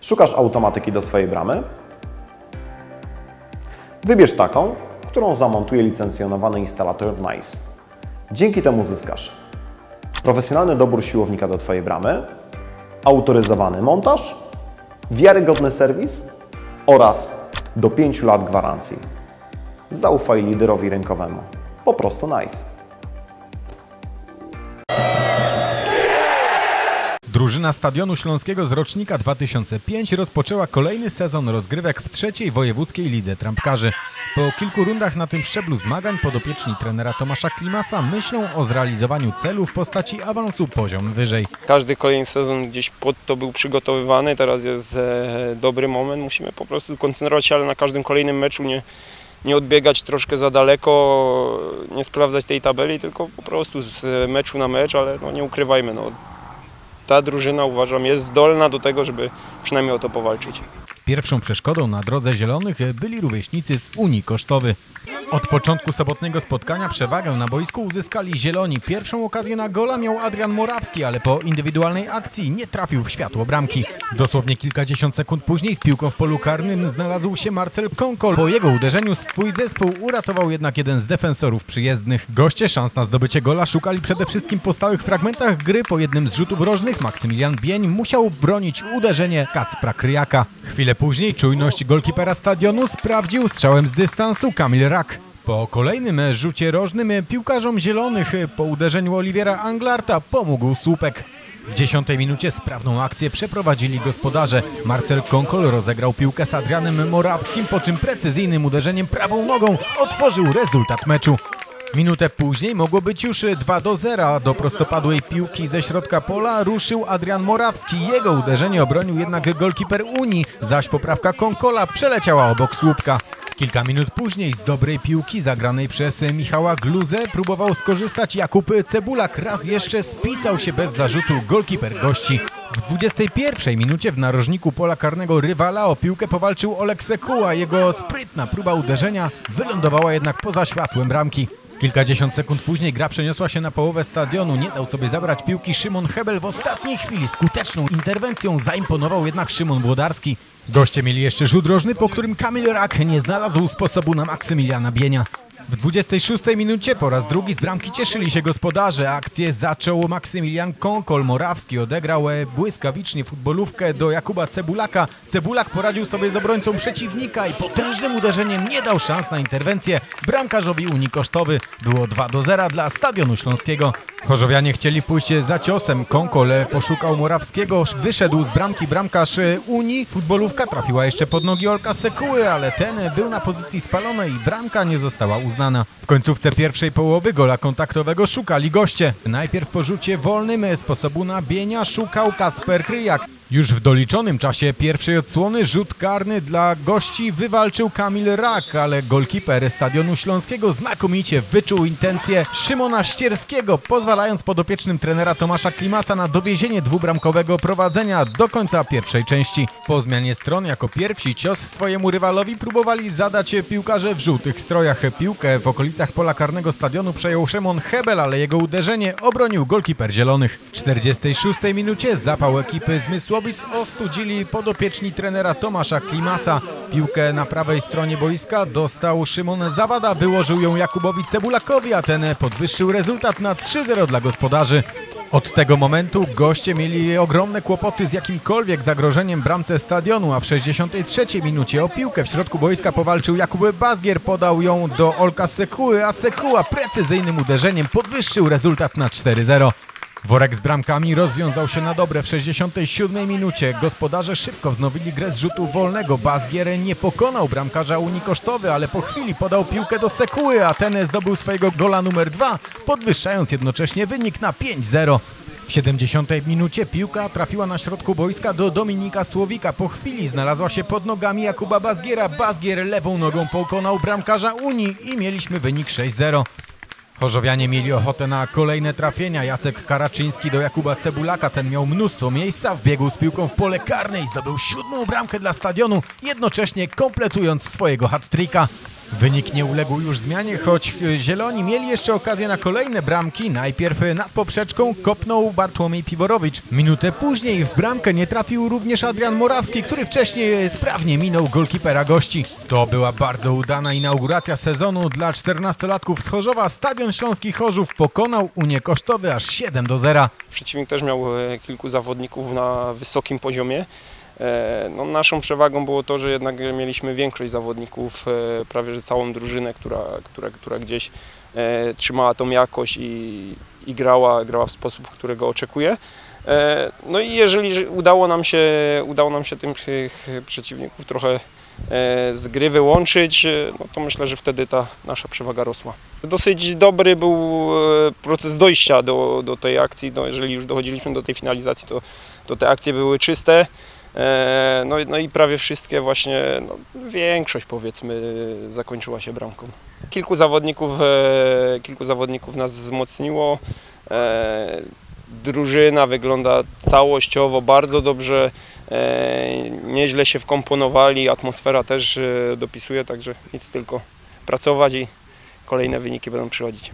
Szukasz automatyki do swojej bramy? Wybierz taką, którą zamontuje licencjonowany instalator NICE. Dzięki temu zyskasz profesjonalny dobór siłownika do Twojej bramy, autoryzowany montaż, wiarygodny serwis oraz do 5 lat gwarancji. Zaufaj liderowi rynkowemu. Po prostu NICE. Drużyna Stadionu Śląskiego z rocznika 2005 rozpoczęła kolejny sezon rozgrywek w trzeciej wojewódzkiej lidze trampkarzy. Po kilku rundach na tym szczeblu zmagań podopieczni trenera Tomasza Klimasa myślą o zrealizowaniu celu w postaci awansu poziom wyżej. Każdy kolejny sezon gdzieś pod to był przygotowywany, teraz jest e, dobry moment, musimy po prostu koncentrować się ale na każdym kolejnym meczu, nie, nie odbiegać troszkę za daleko, nie sprawdzać tej tabeli, tylko po prostu z e, meczu na mecz, ale no nie ukrywajmy, no, ta drużyna uważam jest zdolna do tego, żeby przynajmniej o to powalczyć. Pierwszą przeszkodą na drodze zielonych byli rówieśnicy z Unii Kosztowy. Od początku sobotniego spotkania przewagę na boisku uzyskali zieloni. Pierwszą okazję na gola miał Adrian Morawski, ale po indywidualnej akcji nie trafił w światło bramki. Dosłownie kilkadziesiąt sekund później z piłką w polu karnym znalazł się Marcel Konkol. Po jego uderzeniu swój zespół uratował jednak jeden z defensorów przyjezdnych. Goście szans na zdobycie gola szukali przede wszystkim po stałych fragmentach gry. Po jednym z rzutów rożnych Maksymilian Bień musiał bronić uderzenie Kacpra Kryjaka. Chwilę później czujność golkipera stadionu sprawdził strzałem z dystansu Kamil Rak. Po kolejnym rzucie rożnym piłkarzom zielonych po uderzeniu Oliwiera Anglarta pomógł słupek. W dziesiątej minucie sprawną akcję przeprowadzili gospodarze. Marcel Konkol rozegrał piłkę z Adrianem Morawskim, po czym precyzyjnym uderzeniem prawą nogą otworzył rezultat meczu. Minutę później mogło być już 2 do 0. Do prostopadłej piłki ze środka pola ruszył Adrian Morawski. Jego uderzenie obronił jednak golkiper Unii, zaś poprawka Konkola przeleciała obok słupka. Kilka minut później z dobrej piłki zagranej przez Michała Gluzę próbował skorzystać Jakub Cebulak. Raz jeszcze spisał się bez zarzutu golkiper gości. W 21 minucie w narożniku pola karnego rywala o piłkę powalczył Olek Sekuła. Jego sprytna próba uderzenia wylądowała jednak poza światłem bramki. Kilkadziesiąt sekund później gra przeniosła się na połowę stadionu. Nie dał sobie zabrać piłki Szymon Hebel w ostatniej chwili. Skuteczną interwencją zaimponował jednak Szymon Włodarski. Goście mieli jeszcze rzut rożny, po którym Kamil Rak nie znalazł sposobu na Maksymiliana Bienia. W 26 minucie po raz drugi z bramki cieszyli się gospodarze. Akcję zaczął Maksymilian Konkol. Morawski odegrał e, błyskawicznie futbolówkę do Jakuba Cebulaka. Cebulak poradził sobie z obrońcą przeciwnika i potężnym uderzeniem nie dał szans na interwencję bramkarzowi Unii Kosztowy. Było 2 do 0 dla Stadionu Śląskiego. Chorzowianie chcieli pójść za ciosem. Konkol e, poszukał Morawskiego, wyszedł z bramki bramkarz e, Unii. Futbolówka trafiła jeszcze pod nogi Olka Sekuły, ale ten był na pozycji spalonej i bramka nie została uznana. W końcówce pierwszej połowy gola kontaktowego szukali goście. Najpierw po rzucie wolnym e, sposobu na bienia szukał Kacper Kryjak. Już w doliczonym czasie pierwszej odsłony rzut karny dla gości wywalczył Kamil Rak, ale golkiper Stadionu Śląskiego znakomicie wyczuł intencje Szymona Ścierskiego, pozwalając podopiecznym trenera Tomasza Klimasa na dowiezienie dwubramkowego prowadzenia do końca pierwszej części. Po zmianie stron jako pierwsi cios swojemu rywalowi próbowali zadać piłkarze w żółtych strojach. Piłkę w okolicach pola karnego stadionu przejął Szymon Hebel, ale jego uderzenie obronił golkiper zielonych. W 46 minucie zapał ekipy Zmysłowic ostudzili podopieczni trenera Tomasza Klimasa. Piłkę na prawej stronie boiska dostał Szymon Zawada, wyłożył ją Jakubowi Cebulakowi, a ten podwyższył rezultat na 3-0 dla gospodarzy. Od tego momentu goście mieli ogromne kłopoty z jakimkolwiek zagrożeniem bramce stadionu, a w 63 minucie o piłkę w środku boiska powalczył Jakub Bazgier, podał ją do Olka Sekuły, a Sekuła precyzyjnym uderzeniem podwyższył rezultat na 4-0. Worek z bramkami rozwiązał się na dobre w 67 minucie. Gospodarze szybko wznowili grę z rzutu wolnego. Bazgier nie pokonał bramkarza Unii Kosztowy, ale po chwili podał piłkę do Sekuły, a ten zdobył swojego gola numer 2, podwyższając jednocześnie wynik na 5-0. W 70 minucie piłka trafiła na środku boiska do Dominika Słowika. Po chwili znalazła się pod nogami Jakuba Bazgiera. Bazgier lewą nogą pokonał bramkarza Unii i mieliśmy wynik 6-0. Chorzowianie mieli ochotę na kolejne trafienia. Jacek Karaczyński do Jakuba Cebulaka. Ten miał mnóstwo miejsca, wbiegł z piłką w pole karne i zdobył siódmą bramkę dla stadionu, jednocześnie kompletując swojego hat-tricka. Wynik nie uległ już zmianie, choć e, Zieloni mieli jeszcze okazję na kolejne bramki. Najpierw nad poprzeczką kopnął Bartłomiej Piworowicz. Minutę później w bramkę nie trafił również Adrian Morawski, który wcześniej sprawnie minął golkipera gości. To była bardzo udana inauguracja sezonu dla 14-latków z Chorzowa. Stadion Śląski Chorzów pokonał Unię Kosztowy aż 7 do 0. Przeciwnik też miał e, kilku zawodników na wysokim poziomie. E, No, naszą przewagą było to, że jednak mieliśmy większość zawodników, e, prawie że całą drużynę, która, która, która gdzieś e, trzymała tą jakość i, i grała, grała w sposób, którego oczekuję. E, No i jeżeli że udało nam się, udało nam się tych przeciwników trochę z gry wyłączyć, no to myślę, że wtedy ta nasza przewaga rosła. Dosyć dobry był proces dojścia do, do tej akcji. No, jeżeli już dochodziliśmy do tej finalizacji, to, to te akcje były czyste. E, No, no i prawie wszystkie właśnie, no, większość powiedzmy zakończyła się bramką. Kilku zawodników, e, kilku zawodników nas wzmocniło. E, Drużyna wygląda całościowo bardzo dobrze. Nieźle się wkomponowali, atmosfera też dopisuje, także nic tylko pracować i kolejne wyniki będą przychodzić.